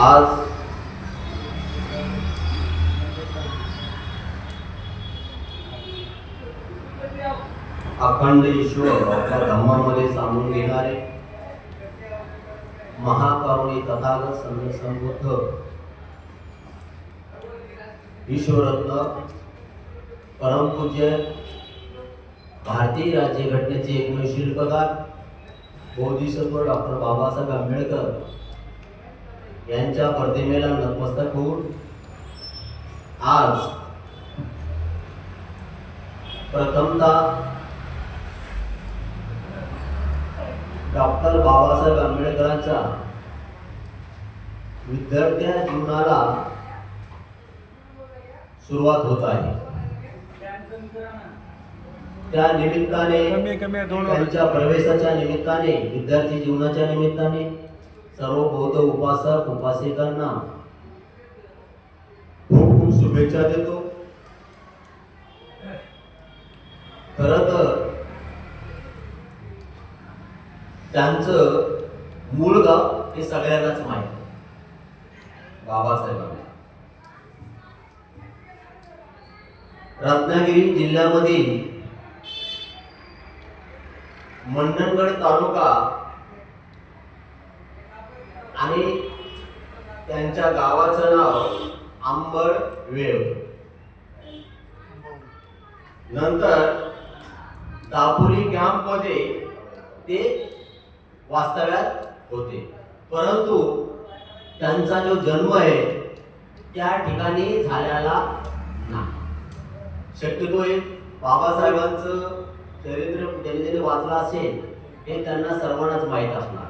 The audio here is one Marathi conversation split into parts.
आज अखंड ईश्वर आपल्या धम्मामध्ये सामावून घेणारे महाकरुणी तथागत संत संबुद्ध ईश्वरत्न परमपूज्य भारतीय राज्यघटनेचे एकमेव शिल्पकार, बोधिसत्व डॉक्टर बाबासाहेब आंबेडकर यांच्या प्रतिमेला नतमस्तक होऊन आज प्रथमतः डॉक्टर बाबासाहेब आंबेडकरांच्या विद्यार्थ्या जीवनाला सुरुवात होत आहे त्या निमित्ताने. त्यांच्या प्रवेशाच्या निमित्ताने विद्यार्थी जीवनाच्या निमित्ताने सर्व बौद्ध उपासक उपासिकांना खूप खूप शुभेच्छा देतो. खर तर त्यांचं मूळ गाव हे सगळ्यांनाच माहीत. बाबासाहेबांना. रत्नागिरी जिल्ह्यामधील मंडणगड तालुका आणि त्यांच्या गावाचं नाव आंबड वेळ. नंतर दापोली कॅम्पमध्ये ते वास्तव्यात होते. परंतु त्यांचा जो जन्म आहे त्या ठिकाणी झालेला नाही. शक्यतो एक बाबासाहेबांचं चरित्र त्यांनी ज्यांनी वाचलं असेल हे त्यांना सर्वांनाच माहीत असणार.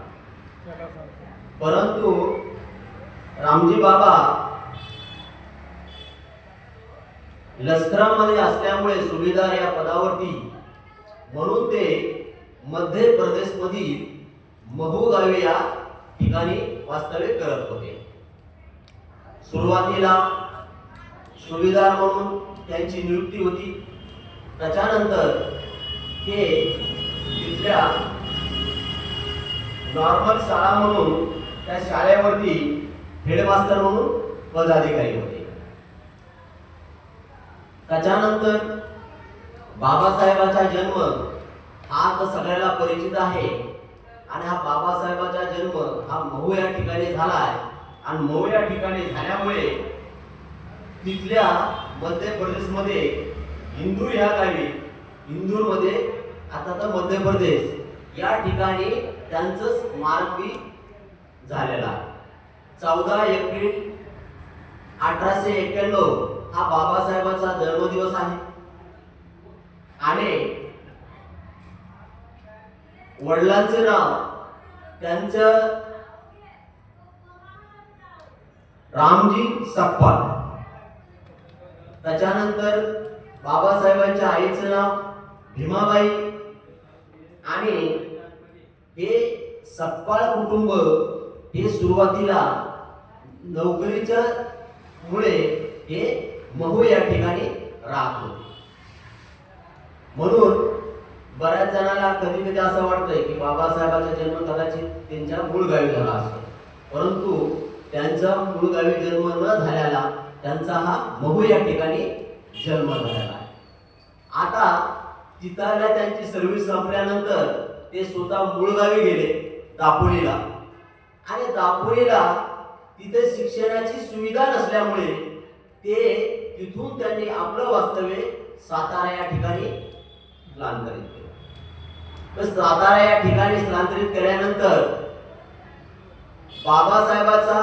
परंतु रामजी बाबा लष्करामध्ये असल्यामुळे सुभेदार या पदावरती म्हणून ते मध्य प्रदेशमधील महू गावे या ठिकाणी वास्तव्य करत होते. सुरुवातीला सुभेदार म्हणून त्यांची नियुक्ती होती. त्याच्यानंतर ते तिथल्या नॉर्मल शाळा म्हणून त्या शाळेवरती हेडमास्टर म्हणून पदाधिकारी होते. त्याच्यानंतर बाबासाहेबाचा जन्म हा तर सगळ्याला परिचित आहे. आणि हा बाबासाहेबाचा जन्म हा महू या ठिकाणी झाला आहे आणि महू या ठिकाणी झाल्यामुळे तिथल्या मध्य प्रदेशमध्ये इंदूर ह्या गावी इंदूरमध्ये आता तर मध्य प्रदेश या ठिकाणी त्यांचं स्मारकी झालेला आहे. चौदा एप्रिल अठराशे एक्क्याण्णव हा बाबासाहेबांचा जन्मदिवस आहे. आणि वडिलांचे नाव त्यांचं रामजी सप्पा त्याच्यानंतर बाबासाहेबांच्या आईचं नाव भीमाबाई आणि हे सप्पाळ कुटुंब हे सुरुवातीला नोकरीच्या मुळे हे महू या ठिकाणी राहत होते. म्हणून बऱ्याच जणांना कधी कधी असं वाटतंय की बाबासाहेबांचा जन्म कदाचित त्यांच्या मूळ गावी झाला असतो. परंतु त्यांचा मूळ गावी जन्म न झाल्याला त्यांचा हा महू या ठिकाणी जन्म झालेला आहे. आता तिथाला त्यांची सर्व्हिस संपल्यानंतर ते स्वतः मूळ गावी गेले दापोलीला. आणि दापोलीला तिथे शिक्षणाची सुविधा नसल्यामुळे ते तिथून त्यांनी आपलं वास्तव्य सातारा या ठिकाणी स्थलांतरित केलं. तर सातारा या ठिकाणी स्थलांतरित केल्यानंतर बाबासाहेबाचा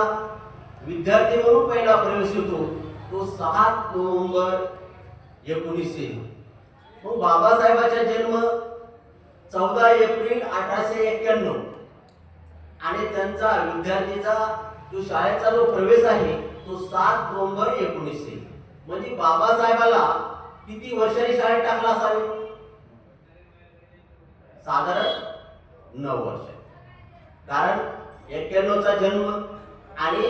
विद्यार्थी म्हणून पहिला प्रवेश होतो तो सहा नोव्हेंबर एकोणीसशे मग बाबासाहेबाचा जन्म चौदा एप्रिल अठराशे एक्क्याण्णव. आणि त्यांचा विद्यार्थीचा जो शाळेचा जो प्रवेश आहे तो सात नोव्हेंबर एकोणीसशे. म्हणजे बाबासाहेबाला किती वर्षांनी शाळेत टाकला असावे? साधारण नऊ वर्ष. कारण एक्क्याण्णवचा जन्म आणि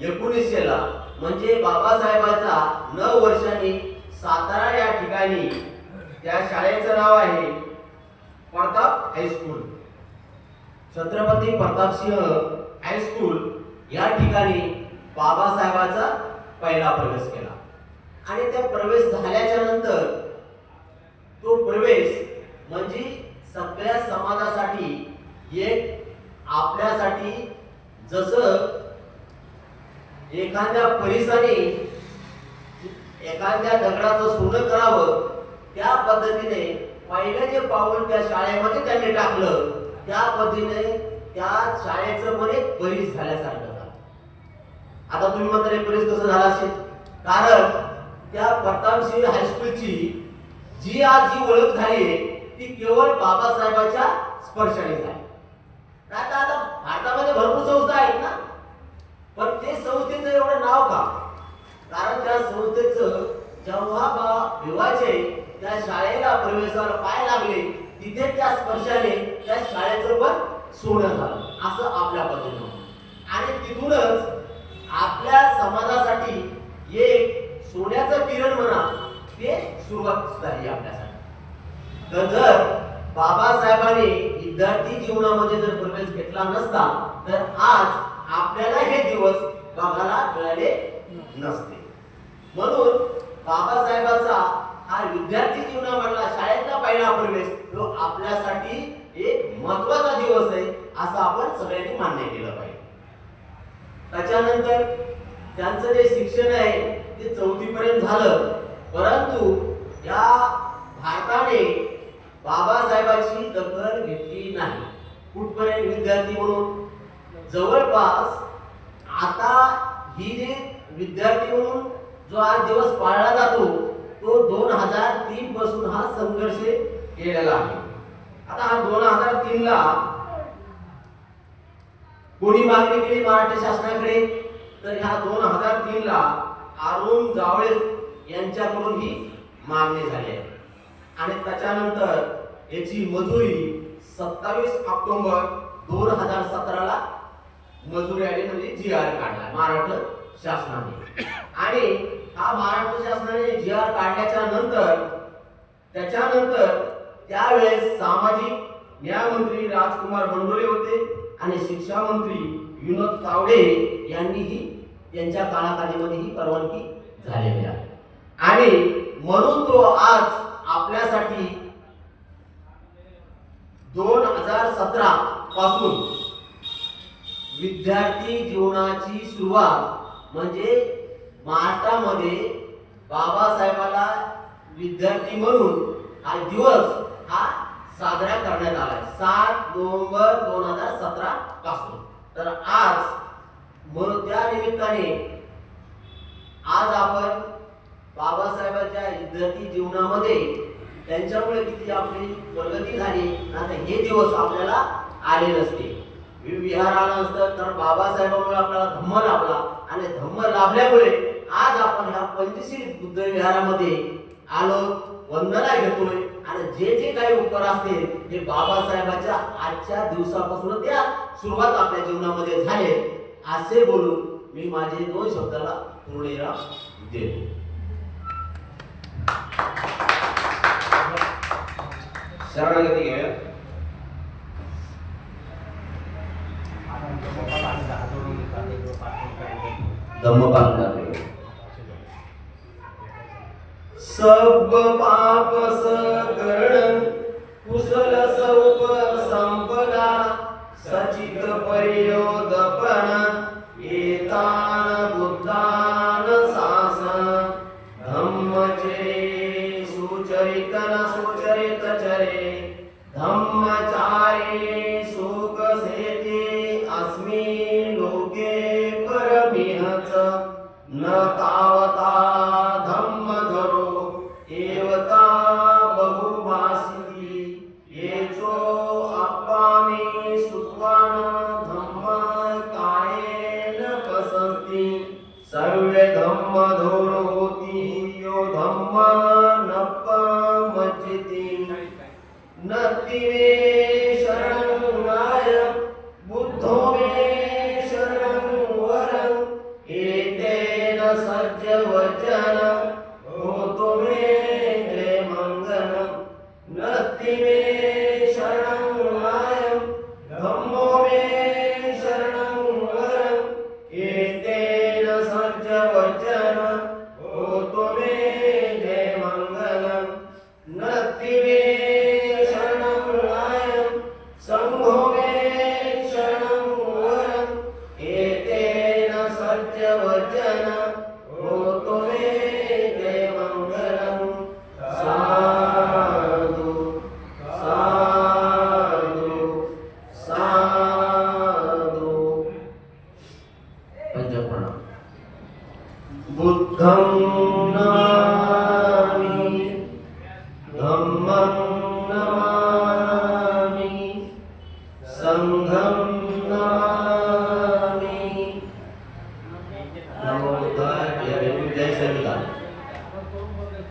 एकोणीसशेला म्हणजे बाबासाहेबाचा नऊ वर्षांनी सातारा या ठिकाणी त्या शाळेचं नाव आहे Pratap high school. Chhatrapati Pratapsinh high school या ठिकाणी बाबासाहेबाचा पहिला प्रवेश केला. आणि त्या प्रवेश झाल्याच्यानंतर तो प्रवेश म्हणजे सगळ्या समाजासाठी एक आपल्यासाठी जसं एखाद्या परिसाने एखाद्या दगडाचं सोनं करावं त्या पद्धतीने पहिलं जे पाऊल त्या शाळेमध्ये त्यांनी टाकलं. त्या पद्धतीने त्या शाळेचं पण एक परिस झाल्यासारखं झालं. आता तुम्ही म्हणता हे परिस कसं झालं असेल. कारण त्या प्रतापसिंह हायस्कूलची जी आज जी ओळख झाली ती केवळ बाबासाहेबाच्या स्पर्शाने झाली. नाही आता भारतामध्ये भरपूर संस्था आहेत ना पण ते संस्थेचं एवढं नाव का कारण त्या संस्थेचं जेव्हा बा विवाचे त्या शाळेला प्रवेशाला पाय लागले तिथे त्या स्पर्शाने त्या शाळेचं पण सोनं झालं असं आपल्या पद्धतीनं आणि तिथूनच आपल्या समाजासाठी एक सोन्याचं किरण म्हणा ते सुरुवात झाली आपल्यासाठी. तर जर बाबासाहेबांनी विद्यार्थी जीवनामध्ये जर प्रवेश घेतला नसता तर आज आपल्याला हे दिवस बघायला मिळाले नसते. म्हणून बाबासाहेबांचा हा विद्यार्थी जीवनामधला शाळेतला पहिला प्रवेश तो आपल्यासाठी एक महत्त्वाचा दिवस आहे असं आपण सगळ्यांनी मान्य केलं पाहिजे. त्याच्यानंतर त्यांचं जे शिक्षण आहे ते चौथीपर्यंत झालं. परंतु या भारताने बाबासाहेबांची दखल घेतली नाही. कुठपर्यंत विद्यार्थी म्हणून? जवळपास आता ही जे विद्यार्थी म्हणून जो आज दिवस पाळला जातो तो दोन हजार तीन पासून हा संघर्ष केलेला आहे. आता हा दोन हजार तीन ला कोणी मागणी केली? महाराष्ट्र शासनाकडे. तर ह्या दोन हजार तीन ला अरुण जावळे यांच्याकडून ही मागणी झाली आहे. आणि त्याच्यानंतर याची मजुरी सत्तावीस ऑक्टोबर दोन हजार सतराला मजुरी आली म्हणजे जी आर काढला महाराष्ट्र शासनाने. आणि हा महाराष्ट्र शासनाने जी आर काढल्याच्या नंतर त्याच्यानंतर त्यावेळेस सामाजिक न्याय मंत्री राजकुमार बंडोले होते आणि शिक्षा मंत्री विनोद तावडे यांनीही यांच्या काळाखालीमध्ये ही परवानगी झालेली आहे. आणि म्हणून तो आज आपल्यासाठी दोन हजार सतरा पासून विद्यार्थी जीवनाची सुरुवात म्हणजे महाराष्ट्रामध्ये बाबासाहेबाला विद्यार्थी म्हणून हा दिवस हा साजरा करण्यात आला सात नोव्हेंबर दोन हजार सतरा पासून. तर आज म्हणून त्या निमित्ताने आज आपण बाबासाहेबांच्या विद्यार्थी जीवनामध्ये त्यांच्यामुळे किती आपली प्रगती झाली आता हे दिवस आपल्याला आले नसते. विहार आला नसतं तर बाबासाहेबांमुळे आपल्याला धम्म लाभला आणि धम्म लाभल्यामुळे आज आपण ह्या पंचशील बुद्ध विहारामध्ये आलो वंदना घेतोय आणि जे जे काही उपकार असतील हे बाबासाहेबाच्या आजच्या दिवसापासून त्या सुरुवात आपल्या जीवनामध्ये झाले. असे बोलून मी माझे दोन शब्दाला पूर्णविराम देतो. शरणागती घेऊया. करते सब पाप सकरण कुशल सौप संपदा सचित परियोदपण धम्मचारी கொஞ்சம் பணம் புத்தம்